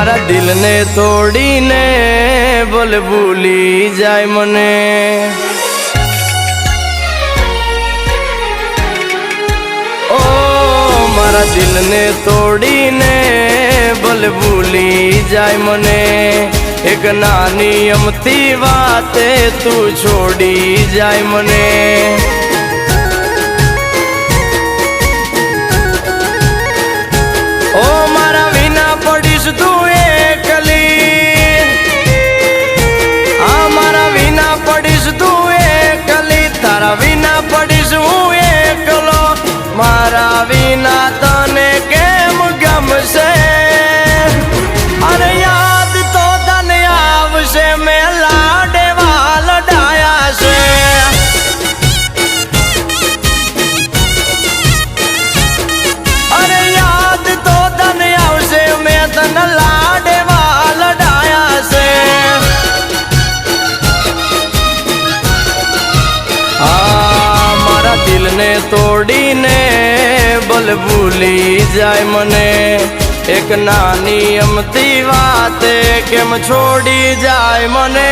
મારા દિલને તોડીને બોલ ભૂલી જાય મને. ઓ, મારા દિલને તોડીને બોલ ભૂલી જાય મને. એક નાની અમથી વાતે તું છોડી જાય મને. દિલને તોડીને બલ ભૂલી જાય મને. એક નાની અમતી વાતે કેમ છોડી જાય મને?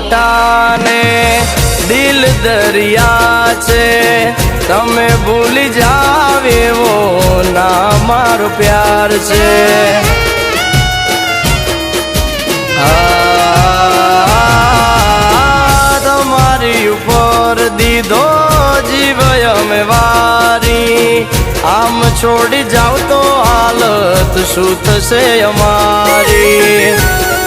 મોટા ને દિલ દરિયા છે. તમે ભૂલી જાવ ના મારો પ્યાર છે. તમારી ઉપર દીધો જીવ અમે વારી. આમ છોડી જાવ તો હાલત શું થશે અમારી?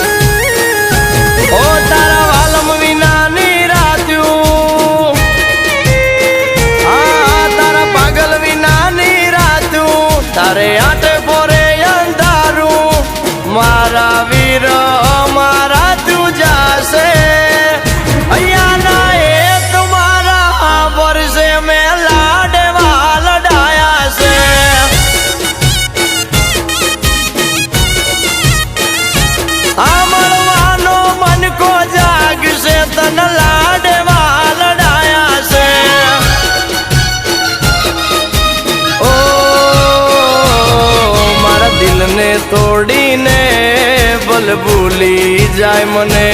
તોડીને બલ ભૂલી જાય મને.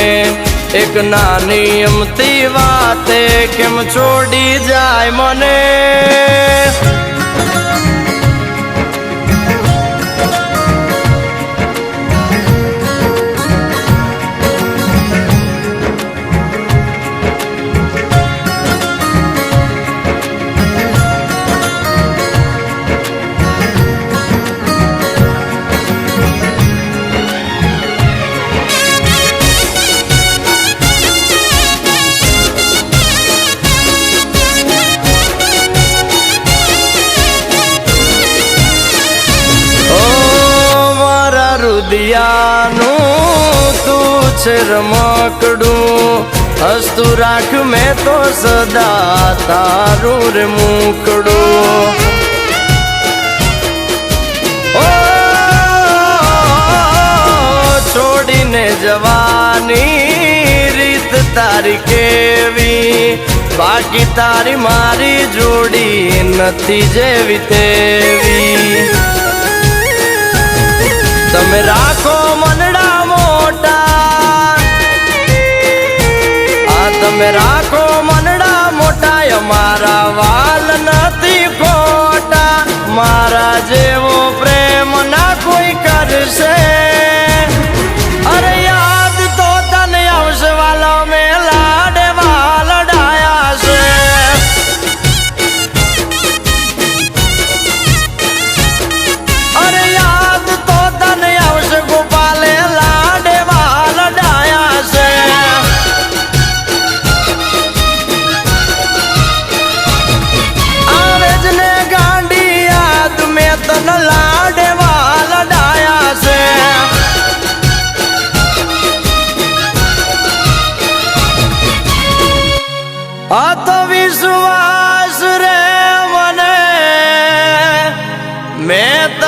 એક નાની અમતી વાતે કેમ છોડી જાય મને? મારા તું છે રમકડું. હસતું રાખ મેં તો સદા તારું રે મૂકડું. છોડીને જવાની રીત તારી કેવી? બાકી તારી મારી જોડી નથી જેવી તેવી. તમે રાખો મનડા મોટા. આ તમે રાખો મનડા મોટા અમારા વાલ નથી ખોટા મારા જેવો પ્રેમ ના કોઈ કરશે. met